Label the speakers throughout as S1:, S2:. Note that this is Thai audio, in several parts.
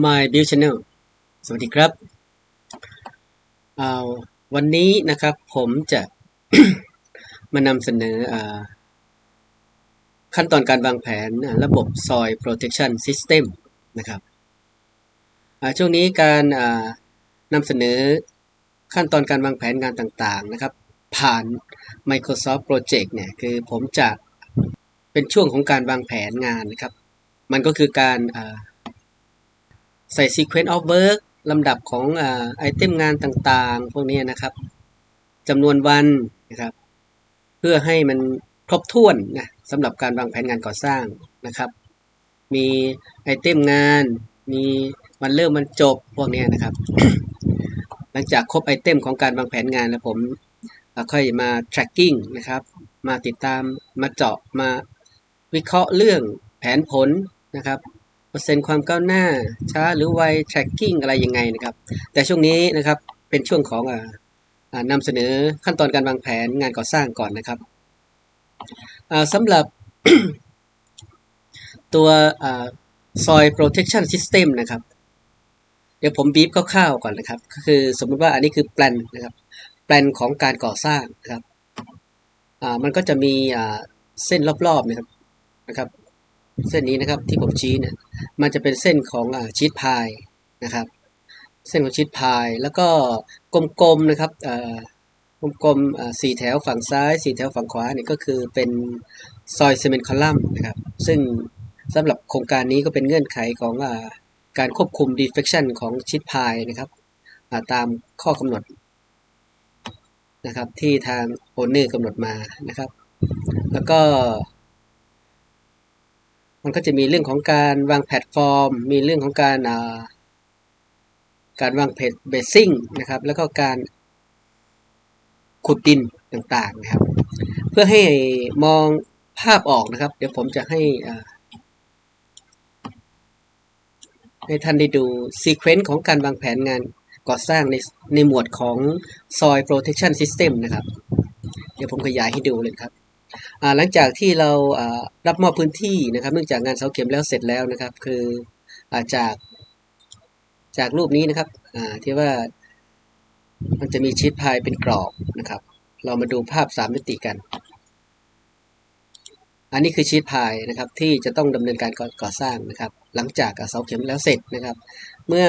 S1: My Build Channel สวัสดีครับอ่าวันนี้นะครับผมจะ มานำเสนออขั้นตอนการวางแผนระบบ Soil Protection System นะครับช่วงนี้การนำเสนอขั้นตอนการวางแผนงานต่างๆนะครับ ผ่าน Microsoft Project เนี่ยคือผมจะเป็นช่วงของการวางแผนงานนะครับ มันก็คือการา ใส่ sequence of work ลำดับของไอเทมงานต่างๆ พวกนี้นะครับจำนวนวันนะครับ เพื่อให้มันครบถ้วนนะสำหรับการวางแผนงานก่อสร้างนะครับ มีไอเทมงาน มีวันเริ่มวันจบพวกนี้นะครับ หลังจากครบไอเทมของการวางแผนงานแล้วผมค่อยมา tracking นะครับ มาติดตามมาเจาะมาวิเคราะห์เรื่องแผนผลนะครับ เปอร์เซ็นต์ความก้าวหน้า ช้าหรือไว tracking อะไรยังไงนะครับ แต่ช่วงนี้นะครับเป็นช่วงของอนำเสนอขั้นตอนการวางแผนงานก่อสร้างก่อนนะครับสำหรับตัว soi protection system นะครับ เดี๋ยวผมบีบคร่าวๆก่อนนะครับ ก็คือสมมติว่าอันนี้คือแปลนนะครับแปลนของการก่อสร้างนะครับมันก็จะมีเส้นรอบๆนะครับนะครับ เส้นนี้นะครับที่ผมชี้เนี่ยมันจะเป็นเส้นของอชีตพายนะครับ เส้นของชีตพายแล้วก็กลมๆนะครับกลมๆสี่แถวฝั่งซ้ายสี่แถวฝั่งขวาเนี่ยก็คือเป็นซอยซีเมนต์คอลัมน์นะครับ ซึ่งสำหรับโครงการนี้ก็เป็นเงื่อนไขของอการควบคุม deflection ของชีตพายนะครับตามข้อกำหนดนะครับที่ทางโอนเนอร์กำหนดมานะครับ แล้วก็ มันก็จะมีเรื่องของการวางแพลตฟอร์ม มีเรื่องของการการวางเพจเบสซิ่งนะครับ แล้วก็การขุดดินต่างๆนะครับ เพื่อให้มองภาพออกนะครับ เดี๋ยวผมจะให้ให้ท่านได้ดูซีเควนต์ของการวางแผนงานก่อสร้างในในหมวดของ Soil Protection System นะครับ เดี๋ยวผมขยายให้ดูเลยครับ หลังจากที่เรารับมอบพื้นที่นะครับเนื่องจากงานเสาเข็มแล้วเสร็จแล้วนะครับ คือจากจากรูปนี้นะครับที่ว่ามันจะมีชีตพายเป็นกรอบนะครับ เรามาดูภาพสามมิติกัน อันนี้คือชีตพายนะครับที่จะต้องดำเนินการก่อสร้างนะครับ หลังจากเสาเข็มแล้วเสร็จนะครับ เมื่อ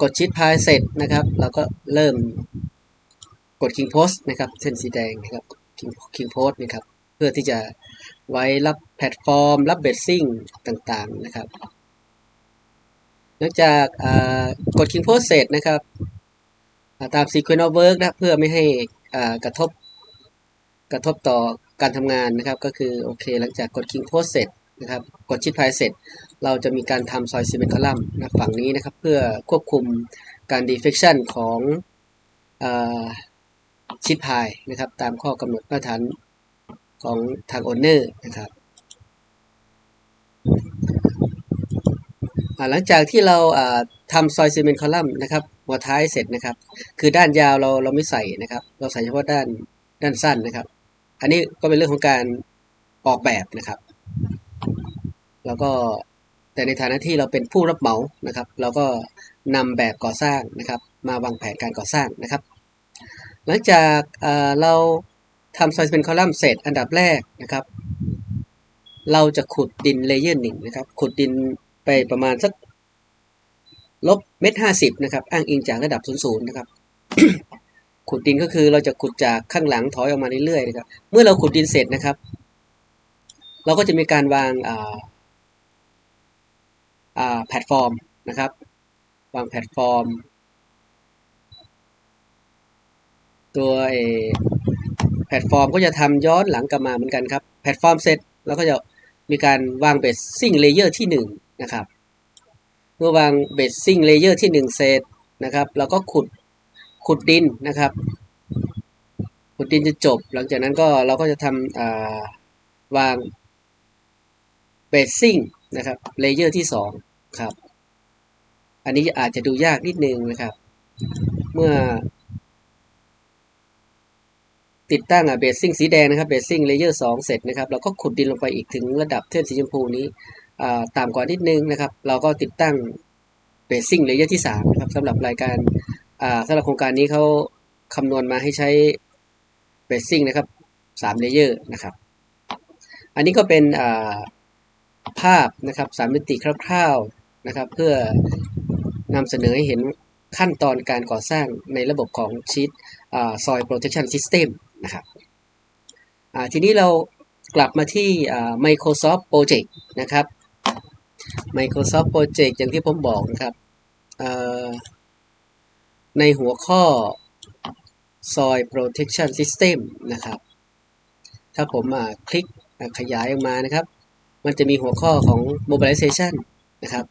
S1: กดชีตพายเสร็จนะครับ เราก็เริ่มกดคิงโพสนะครับเส้นสีแดงนะครับคิงโพสนะครับ พื่อที่จะไว้รับแพลตฟอร์ม รับเบสซิ่งต่างๆนะครับ หลังจากกดคิงโพสเสร็จนะครับตาม sequence of work นะเพื่อไม่ให้กระทบกระทบต่อการทำงานนะครับ ก็คือโอเค หลังจากกดคิงโพสเสร็จนะครับกดชิดพายเสร็จ เราจะมีการทำซอยซีเมนต์คอลัมน์ฝั่งนี้นะครับ เพื่อควบคุมการ deflection ของชิดพายนะครับ ตามข้อกำหนดมาตรฐาน ของทางโอนเนอร์นะครับหลังจากที่เราทำซอยซีเมนต์คอลัมน์นะครับหัวท้ายเสร็จนะครับ คือด้านยาวเราเราไม่ใส่นะครับ เราใส่เฉพาะด้านด้านสั้นนะครับ อันนี้ก็เป็นเรื่องของการออกแบบนะครับ แล้วก็แต่ในฐานะที่เราเป็นผู้รับเหมานะครับ เราก็นำแบบก่อสร้างนะครับ มาวางแผนการก่อสร้างนะครับ หลังจากเรา ทำซอยเป็นคอลัมน์เสร็จอันดับแรกนะครับ เราจะขุดดินเลเยอร์หนึ่งนะครับ ขุดดินไปประมาณสักลบเมตรห้าสิบนะครับ อ้างอิงจากระดับศูนย์ศูนย์นะครับ ขุดดินก็คือเราจะขุดจากข้างหลังถอยออกมาเรื่อยๆนะครับ เมื่อเราขุดดินเสร็จนะครับ เราก็จะมีการวางแพลตฟอร์มนะครับ วางแพลตฟอร์ม ตัว แพลตฟอร์มก็จะทำย้อนหลังกลับมาเหมือนกันครับ แพลตฟอร์มเสร็จเราก็จะมีการวางเบสซิ่งเลเยอร์ที่1นะครับ เมื่อวางเบสซิ่งเลเยอร์ที่ 1 เสร็จนะครับ เราก็ขุดขุดดินนะครับ ขุดดินจะจบ หลังจากนั้นก็เราก็จะทำวางเบสซิ่งนะครับเลเยอร์ที่ 2 ครับ อันนี้อาจจะดูยากนิดนึงนะครับ เมื่อ ติดตั้งอะเบสซิ่งสีแดงนะครับเบสซิ่งเลเยอร์สองเสร็จนะครับเราก็ขุดดินลงไปอีกถึงระดับเส้นสีชมพูนี้ต่ำกว่านิดนึงนะครับเราก็ติดตั้งเบสซิ่งเลเยอร์ที่3นะครับสำหรับรายการสำหรับโครงการนี้เขาคำนวณมาให้ใช้เบสซิ่งนะครับ3เลเยอร์นะครับอันนี้ก็เป็นภาพนะครับสามมิติคร่าวๆนะครับเพื่อนำเสนอให้เห็นขั้นตอนการก่อสร้างในระบบของชีตซอย protection system นะครับทีนี้เรากลับมาที่ Microsoft Project นะครับ Microsoft Project อย่างที่ผมบอกนะครับในหัวข้อ Soil Protection System นะครับ ถ้าผมคลิกขยายออกมานะครับ มันจะมีหัวข้อของ Mobilization นะครับ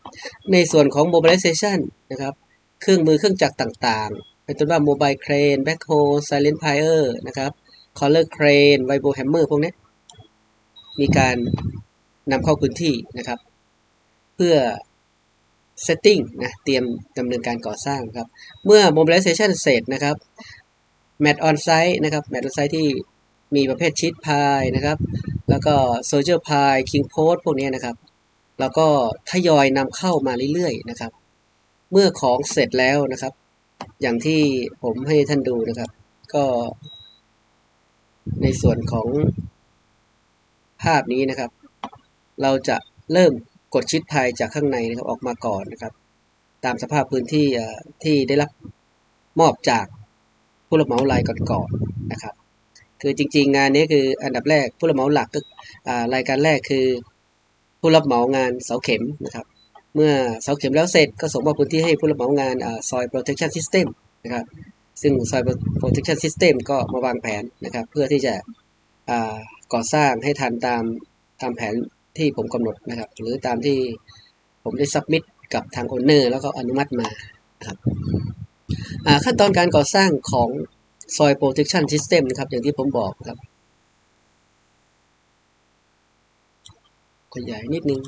S1: ในส่วนของ Mobilization นะครับ เครื่องมือเครื่องจักรต่างๆ เป็นต้นว่า Mobile Crane Backhoe Silent Pier นะครับ Collar Crane Vibro Hammer พวกนี้มีการนำเข้าพื้นที่นะครับ เพื่อ setting นะเตรียมดำเนินการก่อสร้างครับ เมื่อ mobilization เสร็จนะครับ mat on site นะครับ mat on site ที่มีประเภท sheet pile นะครับ แล้วก็ soldier pile king post พวกนี้นะครับ แล้วก็ทยอยนำเข้ามาเรื่อยๆนะครับ เมื่อของเสร็จแล้วนะครับ อย่างที่ผมให้ท่านดูนะครับ ก็ ในส่วนของภาพนี้นะครับ เราจะเริ่มกดชิดภายจากข้างในนะครับออกมาก่อนนะครับ ตามสภาพพื้นที่ที่ได้รับมอบจากผู้รับเหมารายก่อนๆนะครับ คือจริงๆ งานนี้คืออันดับแรกผู้รับเหมาหลักก็รายการแรกคือผู้รับเหมางานเสาเข็มนะครับ เมื่อเสาเข็มแล้วเสร็จก็ส่งมอบพื้นที่ให้ผู้รับเหมางานซอย protection system นะครับ ซึ่งซอย protection system ก็มาวางแผนนะครับ เพื่อที่จะก่อสร้างให้ทันตามตามแผนที่ผมกำหนดนะครับ หรือตามที่ผมได้ซับมิดกับทางโอนเนอร์แล้วก็อนุมัติมานะครับขั้นตอนการก่อสร้างของ Soil Protection System นะครับ อย่างที่ผมบอกครับ ขยายนิดนึง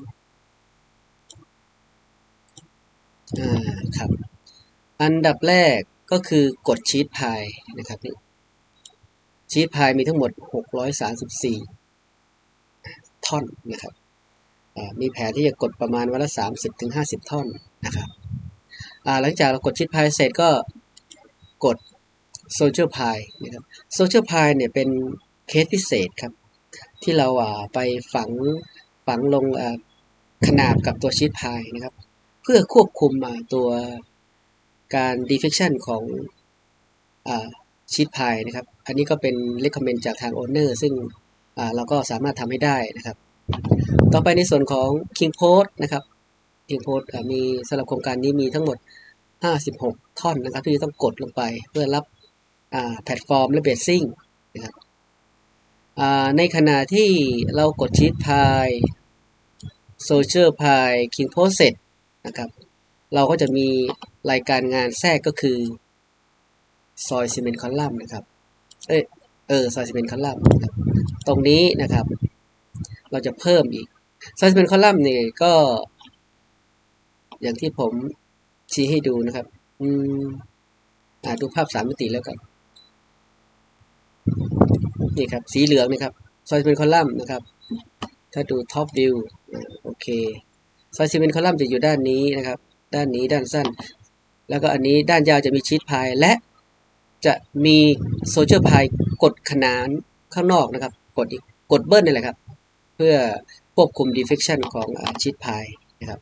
S1: อ่าครับ อันดับแรก ก็คือกดชีตพายนะครับนี่ชีตพายมีทั้งหมด 634 ท่อนนะครับมีแผนที่จะกดประมาณวันละ 30ถึง50 ท่อนนะครับหลังจากเรากดชิดพายเสร็จก็กดโซเชียลพายนะครับโซเชียลพายเนี่ยเป็นเคสพิเศษครับ ที่เราไปฝังฝังลงขนาบกับตัวชีตพายนะครับ เพื่อควบคุมตัว การ deflection ของชีตพายนะครับ อันนี้ก็เป็น recommend จากทาง owner ซึ่งเราก็สามารถทำให้ได้นะครับ ต่อไปในส่วนของ King Post นะครับ King Post มีสำหรับโครงการนี้มีทั้งหมด 56 ท่อนนะครับที่ต้องกดลงไปเพื่อรับแพลตฟอร์มและเบสซิ่งนะครับในขณะที่เรากดชีตพายโซเชียลพายคิงโพสเสร็จนะครับ เราก็จะมี รายการงานแทรกก็คือ ซอยซีเมนต์คอลัมน์นะครับ เอ้ยเออซอยซีเมนต์คอลัมน์นะครับตรงนี้นะครับ เราจะเพิ่มอีกซอยซีเมนต์คอลัมน์นี่ก็ อย่างที่ผมชี้ให้ดูนะครับ อืมอ่าดูภาพสามมิติแล้วกันนี่ครับ สีเหลืองนะครับซอยซีเมนต์คอลัมน์นะครับ ถ้าดูท็อปวิวโอเคซอยซีเมนต์คอลัมน์จะอยู่ด้านนี้นะครับ ด้านนี้ด้านสั้น แล้วก็อันนี้ด้านยาวจะมีชีตพายและจะมีโซเชียลพายกดขนานข้างนอกนะครับ กดอีกกดเบิ้ลนี่แหละครับ เพื่อควบคุม deflection ของชีตพายนะครับ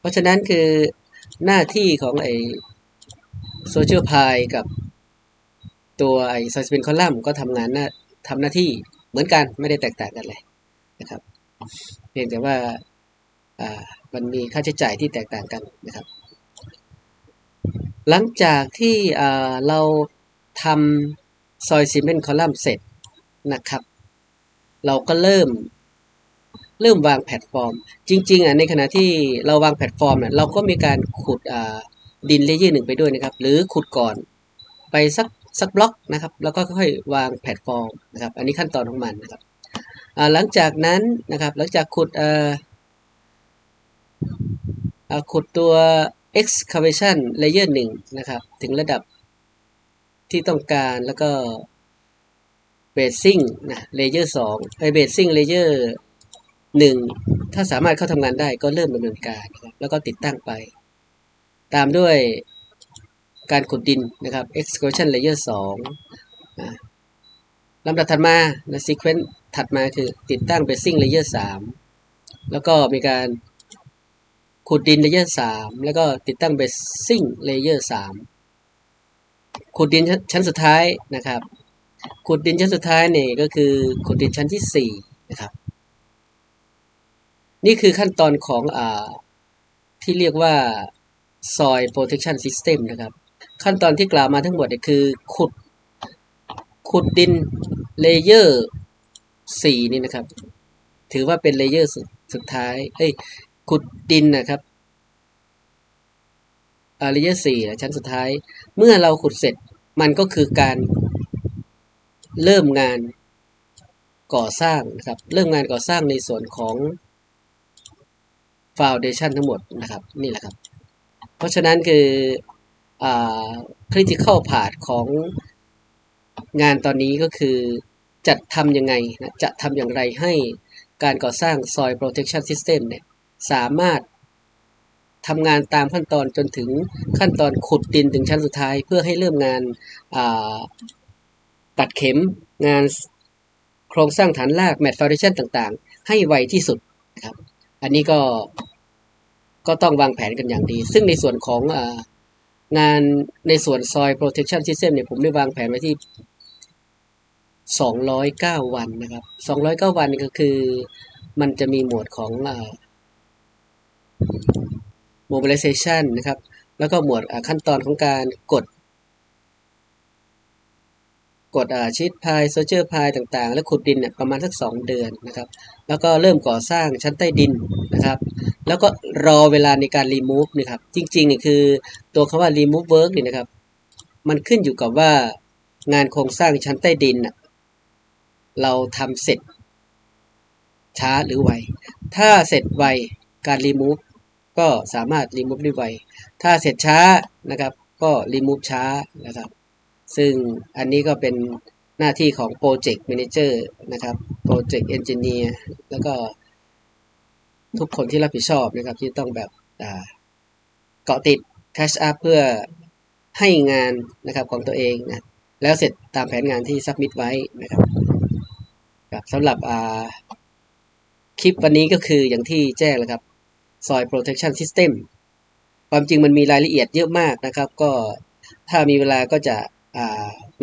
S1: เพราะฉะนั้นคือหน้าที่ของไอโซเชียลพายกับตัวไอซอยสเปนคอลัมน์ก็ทำงานหน้าทำหน้าที่เหมือนกันไม่ได้แตกต่างกันเลยนะครับ เพียงแต่ว่ามันมีค่าใช้จ่ายที่แตกต่างกันนะครับ หลังจากที่เราทำซอยซีเมนต์คอลัมน์เสร็จนะครับ เราก็เริ่มเริ่มวางแพลตฟอร์ม จริง ๆอะในขณะที่เราวางแพลตฟอร์มเนี่ยเราก็มีการขุดดินเลเยอร์หนึ่งไปด้วยนะครับ หรือขุดก่อนไปสักสักบล็อกนะครับ แล้วก็ค่อยวางแพลตฟอร์มนะครับ อันนี้ขั้นตอนของมันนะครับหลังจากนั้นนะครับ หลังจากขุดขุดตัว excavation layer 1 นะครับ ถึงระดับที่ต้องการแล้วก็ basing นะ layer 2ไอ้ basing layer 1 ถ้าสามารถเข้าทำงานได้ก็เริ่มดำเนินการนะครับแล้วก็ติดตั้งไป ตามด้วยการขุดดินนะครับ excavation layer 2นะลำดับถัดมานะ sequence ถัดมาคือติดตั้ง basing layer 3 แล้วก็มีการ ขุดดิน layer 3แล้วก็ติดตั้ง basing layer 3ขุดดินชั้นสุดท้ายนะครับขุดดินชั้นสุดท้ายนี่ก็คือขุดดินชั้นที่4นะครับ นี่คือขั้นตอนของอ่าที่เรียกว่า soil protection system นะครับ ขั้นตอนที่กล่าวมาทั้งหมดเนี่ยคือขุดขุดดินเลเยอร์สี่นี่นะครับ ถือว่าเป็นเลเยอร์สุดท้าย เอ้ย ขุดดินนะครับอ่าเลเยอร์สี่ชั้นสุดท้าย เมื่อเราขุดเสร็จมันก็คือการเริ่มงานก่อสร้างนะครับ เริ่มงานก่อสร้างในส่วนของ foundation ทั้งหมดนะครับ นี่แหละครับ เพราะฉะนั้นคืออ่า critical part ของงานตอนนี้ก็คือจะทำยังไงนะจะทำอย่างไรให้การก่อสร้าง soil protection system เนี่ย สามารถทำงานตามขั้นตอนจนถึงขั้นตอนขุดดินถึงชั้นสุดท้าย เพื่อให้เริ่มงานตัดเข็มงานโครงสร้างฐานราก mat foundation ต่างๆ ให้ไวที่สุดนะครับ อันนี้ก็ก็ต้องวางแผนกันอย่างดี ซึ่งในส่วนขององานในส่วน soil protection system เนี่ยผมได้วางแผนไว้ที่ 209 วันนะครับ 209 วันก็คือมันจะมีหมวดของ mobilization นะครับ แล้วก็หมวดขั้นตอนของการกด กดชีตพายโซเจอร์พายต่างๆ แล้วขุดดินเนี่ยประมาณสัก 2 เดือนนะครับ แล้วก็เริ่มก่อสร้างชั้นใต้ดินนะครับ แล้วก็รอเวลาในการ remove นะครับ จริงๆนี่คือตัวคำว่า remove work นี่นะครับ มันขึ้นอยู่กับว่างานโครงสร้างชั้นใต้ดิน เราทำเสร็จช้าหรือไว ถ้าเสร็จไวการ remove ก็สามารถ remove ได้ไว ถ้าเสร็จช้านะครับ ก็ remove ช้านะครับ ซึ่งอันนี้ก็เป็นหน้าที่ของ Project Manager นะครับ Project Engineer แล้วก็ทุกคนที่รับผิดชอบนะครับ ที่ต้องแบบเกาะติด catch up เพื่อให้งานนะครับของตัวเองนะแล้วเสร็จตามแผนงานที่ submit ไว้นะครับครับสำหรับคลิปวันนี้ก็คืออย่างที่แจ้งแล้วครับ Soil Protection System ความจริงมันมีรายละเอียดเยอะมากนะครับ ก็ถ้ามีเวลาก็จะ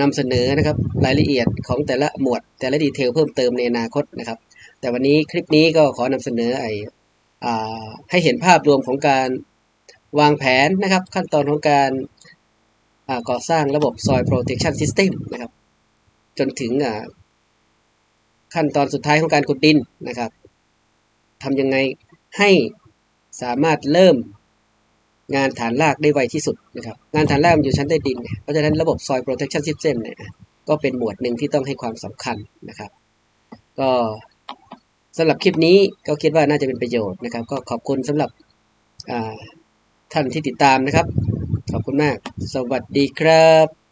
S1: นำเสนอนะครับรายละเอียดของแต่ละหมวด แต่ละดีเทลเพิ่มเติมในอนาคตนะครับ แต่วันนี้คลิปนี้ก็ขอนำเสนอไอให้เห็นภาพรวมของการวางแผนนะครับ ขั้นตอนของการก่อสร้างระบบ Soil Protection System นะครับ จนถึงขั้นตอนสุดท้ายของการขุดดินนะครับทำยังไงให้ สามารถเริ่มงานฐานรากได้ไวที่สุดนะครับงานฐานรากมันอยู่ชั้นใต้ดิน เพราะฉะนั้นระบบ soil protection system เนี่ยก็เป็นหมวดหนึ่งที่ต้องให้ความสำคัญนะครับ ก็สำหรับคลิปนี้ก็คิดว่าน่าจะเป็นประโยชน์นะครับ ก็ขอบคุณสำหรับท่านที่ติดตามนะครับ ขอบคุณมาก สวัสดีครับ